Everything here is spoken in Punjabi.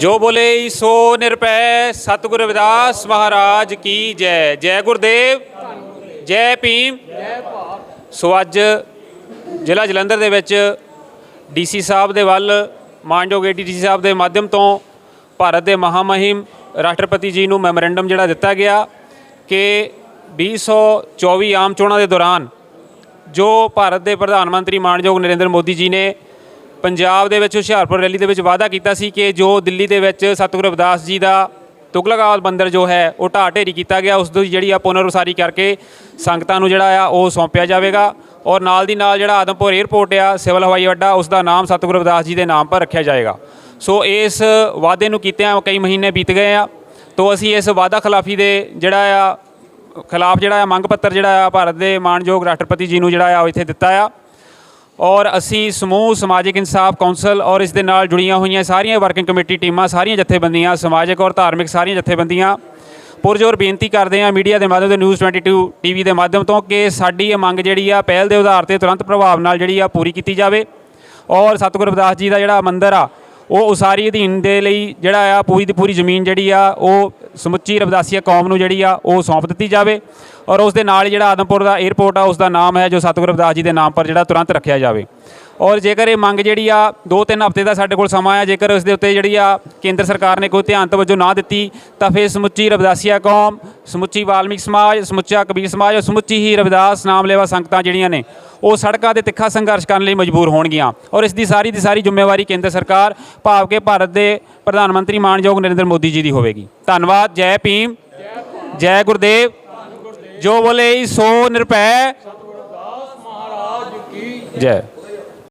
ਜੋ ਬੋਲੇ ਸੋ ਨਿਰਭੈ, ਸਤਿਗੁਰ ਰਵਿਦਾਸ ਮਹਾਰਾਜ ਕੀ ਜੈ। ਜੈ ਗੁਰਦੇਵ, ਜੈ ਭੀਮ। ਜੈ ਸੋ ਅੱਜ ਜ਼ਿਲ੍ਹਾ ਜਲੰਧਰ ਦੇ ਵਿੱਚ ਡੀਸੀ ਸਾਹਿਬ ਦੇ ਵੱਲ, ਮਾਨਯੋਗ ਏਡੀਸੀ ਸਾਹਿਬ ਦੇ ਮਾਧਿਅਮ ਤੋਂ ਭਾਰਤ ਦੇ ਮਹਾਮਹਿਮ ਰਾਸ਼ਟਰਪਤੀ ਜੀ ਨੂੰ ਮੈਮੋਰੈਂਡਮ ਜਿਹੜਾ ਦਿੱਤਾ ਗਿਆ ਕਿ 2024 ਆਮ ਚੋਣਾਂ ਦੇ ਦੌਰਾਨ ਜੋ ਭਾਰਤ ਦੇ ਪ੍ਰਧਾਨ ਮੰਤਰੀ ਮਾਨਯੋਗ ਨਰਿੰਦਰ ਮੋਦੀ ਜੀ ਨੇ ਪੰਜਾਬ ਦੇ ਵਿੱਚ ਹੁਸ਼ਿਆਰਪੁਰ ਰੈਲੀ ਦੇ ਵਿੱਚ ਵਾਅਦਾ ਕੀਤਾ ਸੀ ਕਿ ਜੋ ਦਿੱਲੀ ਦੇ ਵਿੱਚ ਸਤਿਗੁਰੂ ਰਵਿਦਾਸ ਜੀ ਦਾ ਤੁਗਲਕਾਬਾਦ ਮੰਦਿਰ ਜੋ ਹੈ, ਉਹ ਢਾਹ ਢੇਰੀ ਕੀਤਾ ਗਿਆ। ਉਸ ਦੀ ਜਿਹੜੀ ਆ ਪੁਨਰ ਉਸਾਰੀ ਕਰਕੇ ਸੰਗਤਾਂ ਨੂੰ ਜਿਹੜਾ ਆ, ਉਹ ਸੌਂਪਿਆ ਜਾਵੇਗਾ ਔਰ ਨਾਲ ਦੀ ਨਾਲ ਜਿਹੜਾ ਆਦਮਪੁਰ 에ਅਰਪੋਰਟ ਆ, ਸਿਵਲ ਹਵਾਈ ਅੱਡਾ, ਉਸ ਦਾ ਨਾਮ ਸਤਿਗੁਰੂ ਰਵਿਦਾਸ ਜੀ ਦੇ ਨਾਮ ਪਰ ਰੱਖਿਆ ਜਾਏਗਾ। ਸੋ ਇਸ ਵਾਅਦੇ ਨੂੰ ਕੀਤਿਆਂ ਕਈ ਮਹੀਨੇ ਬੀਤ ਗਏ ਆ। ਤੋਂ ਅਸੀਂ ਇਸ ਵਾਅਦਾ ਖਿਲਾਫੀ ਦੇ ਜਿਹੜਾ ਆ, ਖਿਲਾਫ ਜਿਹੜਾ ਆ, ਮੰਗ ਪੱਤਰ ਜਿਹੜਾ ਆ, ਭਾਰਤ ਦੇ ਮਾਨਯੋਗ ਰਾਸ਼ਟਰਪਤੀ ਜੀ ਨੂੰ ਜਿਹੜਾ ਆ, ਉਹ ਇੱਥੇ ਦਿੱਤਾ ਆ। ਔਰ ਅਸੀਂ ਸਮੂਹ ਸਮਾਜਿਕ ਇਨਸਾਫ ਕੌਂਸਲ ਔਰ ਇਸ ਦੇ ਨਾਲ ਜੁੜੀਆਂ ਹੋਈਆਂ ਸਾਰੀਆਂ ਵਰਕਿੰਗ ਕਮੇਟੀ ਟੀਮਾਂ, ਸਾਰੀਆਂ ਜਥੇਬੰਦੀਆਂ, ਸਮਾਜਿਕ ਔਰ ਧਾਰਮਿਕ ਸਾਰੀਆਂ ਜਥੇਬੰਦੀਆਂ ਪੁਰਜੋਰ ਬੇਨਤੀ ਕਰਦੇ ਹਾਂ ਮੀਡੀਆ ਦੇ ਮਾਧਿਅਮ ਤੋਂ ਨਿਊਜ਼ 22 ਟੀਵੀ ਦੇ ਮਾਧਿਅਮ ਤੋਂ ਕਿ ਸਾਡੀ ਇਹ ਮੰਗ ਜਿਹੜੀ ਆ ਪਹਿਲ ਦੇ ਆਧਾਰ ਤੇ ਤੁਰੰਤ ਪ੍ਰਭਾਵ ਨਾਲ ਜਿਹੜੀ ਆ ਪੂਰੀ ਕੀਤੀ ਜਾਵੇ। ਔਰ ਸਤਿਗੁਰੂ ਰਵਿਦਾਸ ਜੀ ਦਾ ਜਿਹੜਾ ਮੰਦਿਰ ਆ ਉਹ ਉਸਾਰੀ ਅਧੀਨ ਦੇ ਲਈ ਜਿਹੜਾ ਆ ਪੂਰੀ ਦੀ ਪੂਰੀ ਜ਼ਮੀਨ ਜਿਹੜੀ ਆ, ਉਹ ਸਮੁੱਚੀ ਰਵਿਦਾਸੀਆ ਕੌਮ ਨੂੰ ਜਿਹੜੀ ਆ, ਉਹ ਸੌਂਪ ਦਿੱਤੀ ਜਾਵੇ ਔਰ ਉਸ ਦੇ ਨਾਲ ਹੀ ਜਿਹੜਾ ਆਦਮਪੁਰ ਦਾ 에ਅਰਪੋਰਟ ਆ ਉਸ ਦਾ ਨਾਮ ਹੈ ਜੋ ਸਤਿਗੁਰੂ ਰਵਿਦਾਸ ਜੀ ਦੇ ਨਾਮ ਪਰ ਜਿਹੜਾ ਤੁਰੰਤ ਰੱਖਿਆ ਜਾਵੇ। ਔਰ ਜੇਕਰ ਇਹ ਮੰਗ ਜਿਹੜੀ ਆ 2-3 ਹਫ਼ਤੇ ਦਾ ਸਾਡੇ ਕੋਲ ਸਮਾਂ ਆ ਜੇਕਰ ਇਸ ਦੇ ਉੱਤੇ ਜਿਹੜੀ ਆ ਕੇਂਦਰ ਸਰਕਾਰ ਨੇ ਕੋਈ ਧਿਆਨ ਤਵੱਜੋ ਨਾ ਦਿੱਤੀ ਤਾਂ ਫਿਰ ਸਮੁੱਚੀ ਰਵਿਦਾਸੀਆ ਕੌਮ ਸਮੁੱਚੀ ਵਾਲਮੀਕ ਸਮਾਜ ਸਮੁੱਚਾ ਕਬੀਰ ਸਮਾਜ ਔਰ ਸਮੁੱਚੀ ਹੀ ਰਵਿਦਾਸ ਨਾਮ ਲੈਵਾ ਸੰਗਤਾਂ ਜਿਹੜੀਆਂ ਨੇ ਉਹ ਸੜਕਾਂ ਤੇ ਤਿੱਖਾ ਸੰਘਰਸ਼ ਕਰਨ ਲਈ ਮਜਬੂਰ ਹੋਣਗੀਆਂ। ਔਰ ਇਸ ਦੀ ਸਾਰੀ ਦੀ ਸਾਰੀ ਜ਼ਿੰਮੇਵਾਰੀ ਕੇਂਦਰ ਸਰਕਾਰ ਭਾਵ ਕਿ ਭਾਰਤ ਦੇ ਪ੍ਰਧਾਨ ਮੰਤਰੀ ਮਾਨਯੋਗ ਨਰਿੰਦਰ ਮੋਦੀ ਜੀ ਦੀ ਹੋਵੇਗੀ। ਧੰਨਵਾਦ ਜੈ ਭੀਮ ਜੈ ਗੁਰਦੇਵ। ਜੋ ਬੋਲੇ ਸੋ ਨਿਰਭੈ। ਜੈ।